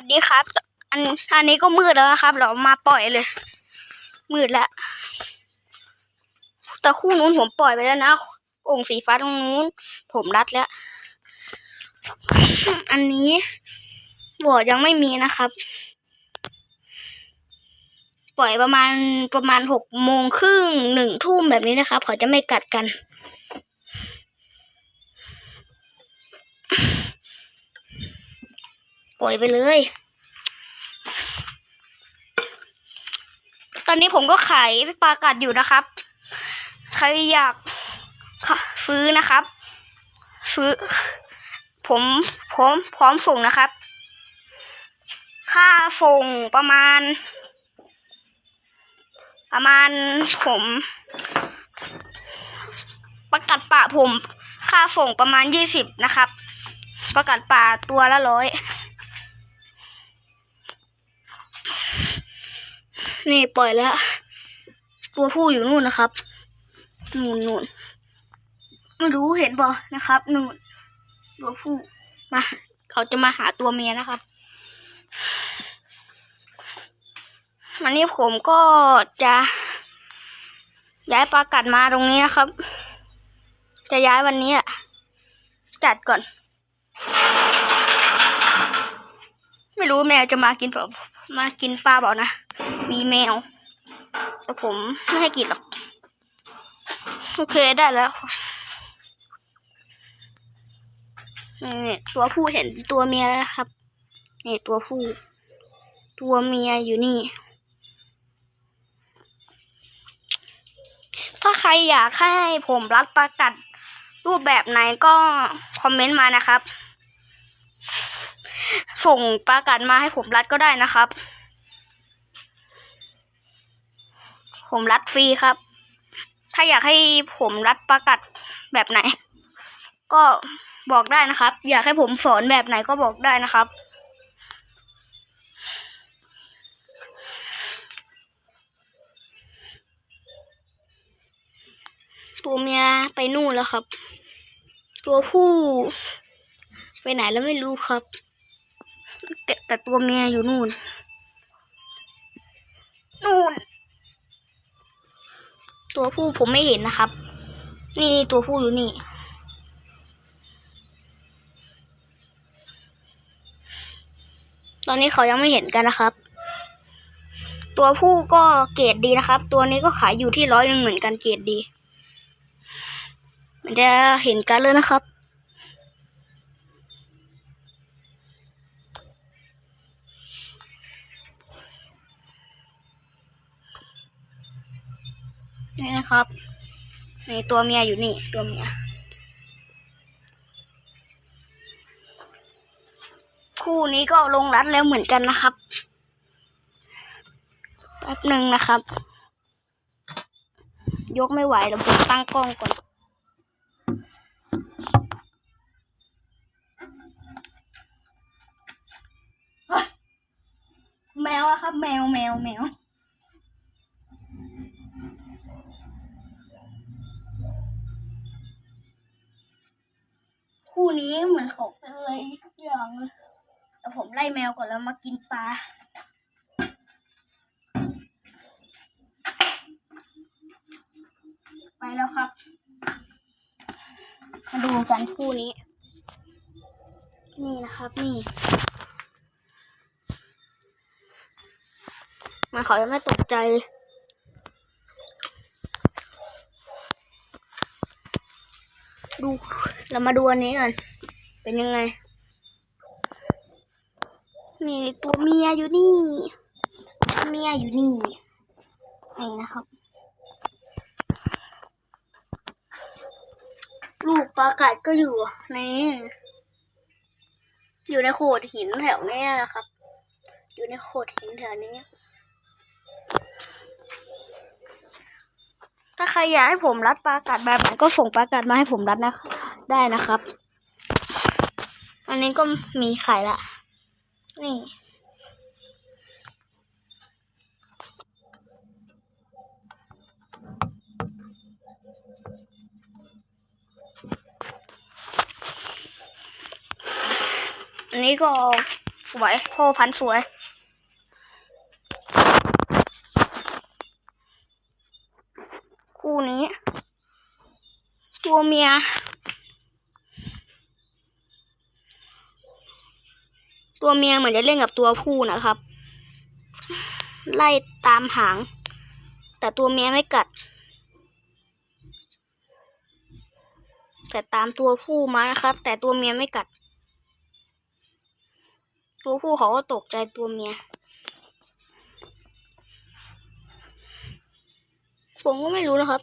วัสดีครับ อันอันนี้ก็มืดแล้วนะครับ เรามาปล่อยเลย มืดแล้วแต่คู่นู้นผมปล่อยไปแล้วนะองค์สีฟ้าตรงนู้น ผมรัดแล้ว อันนี้บัวยังไม่มีนะครับ ปล่อยประมาณประมาณหกโมงครึ่งหนึ่งทุ่มแบบนี้นะครับเขาจะไม่กัดกัน ปล่อยไปเลย ตอนนี้ผมก็ขายปลากัดอยู่นะครับ ใครอยากซื้อนะครับ ซื้อ ผมผมพร้อมส่งนะครับ ค่าส่งประมาณ ประมาณผมประกัดป่าผม ค่าส่งประมาณยี่สิบนะครับ ประกัดป่าตัวละร้อย นี่ปล่อยแล้ว ตัวผู้อยู่นู่นนะครับนู่นนู่นไม่รู้เห็นบ่นะครับนู่นตัวผู้มาเขาจะมาหาตัวเมียนะครับวันนี้ผมก็จะย้ายปลากัดมาตรงนี้นะครับ จะย้ายวันนี้อะจัดก่อน ไม่รู้แมวจะมากินเปล่ามากินปลาเปล่านะ มีแมว แต่ผมไม่ให้กินหรอก โอเคได้แล้วนี่ตัวผู้เห็นตัวเมียแล้วครับ นี่ตัวผู้ ตัวเมียอยู่นี่ ถ้าใครอยากให้ผมรัดประกัดรูปแบบไหนก็คอมเมนต์มานะครับ ส่งประกัดมาให้ผมรัดก็ได้นะครับ ผมรัดฟรีครับ ถ้าอยากให้ผมรัดประกัดแบบไหน ก็บอกได้นะครับ อยากให้ผมสอนแบบไหนก็บอกได้นะครับ ตัวเมียไปนู่นแล้วครับ ตัวผู้ ไปไหนแล้วไม่รู้ครับ แต่แต่ตัวเมียอยู่นู่น นู่น ตัวผู้ผมไม่เห็นนะครับ นี่ตัวผู้อยู่นี่ตอนนี้เขายังไม่เห็นกันนะครับ ตัวผู้ก็เกรดดีนะครับ ตัวนี้ก็ขายอยู่ที่ร้อยหนึ่งเหมือนกันเกรดดี มันจะเห็นกันเลยนะครับ นี่นะครับนี่ตัวเมียอยู่นี่ ตัวเมียคู่นี้ก็ลงรัดแล้วเหมือนกันนะครับแป๊บหนึ่งนะครับ ยกไม่ไหวเดี๋ยวผมตั้งกล้องก่อนแมวอะครับ แมวแมวแมว คู่นี้เหมือนเขาเป็นอะไรทุกอย่างเลยแต่ผมไล่แมวก่อนแล้วมากินปลาไปแล้วครับ มาดูกันคู่นี้ นี่นะครับนี่ มันเขายังไม่ตกใจเลยดู เรามาดูอันนี้กันเป็นยังไงนี่ตัวเมียอยู่นี่ตัวเมียอยู่นี่นี่นะครับ ลูกปลากัดก็อยู่ในอยู่ในโขดหินแถวเนี้ยนะครับ อยู่ในโขดหินแถวนี้ ถ้าใครอยากให้ผมรัดปลากัดแบบไหนก็ส่งปลากัดมาให้ผมรัดนะครับ ได้นะครับ อันนี้ก็มีไข่ละ นี่อันนี้ก็สวยพ่อพันธุ์สวย คู่นี้ ตัวเมีย ตัวเมียเหมือนจะเล่นกับตัวผู้นะครับ ไล่ตามหาง แต่ตัวเมียไม่กัด แต่ตามตัวผู้มานะครับ แต่ตัวเมียไม่กัด ตัวผู้เขาก็ตกใจตัวเมียผมก็ไม่รู้นะครับ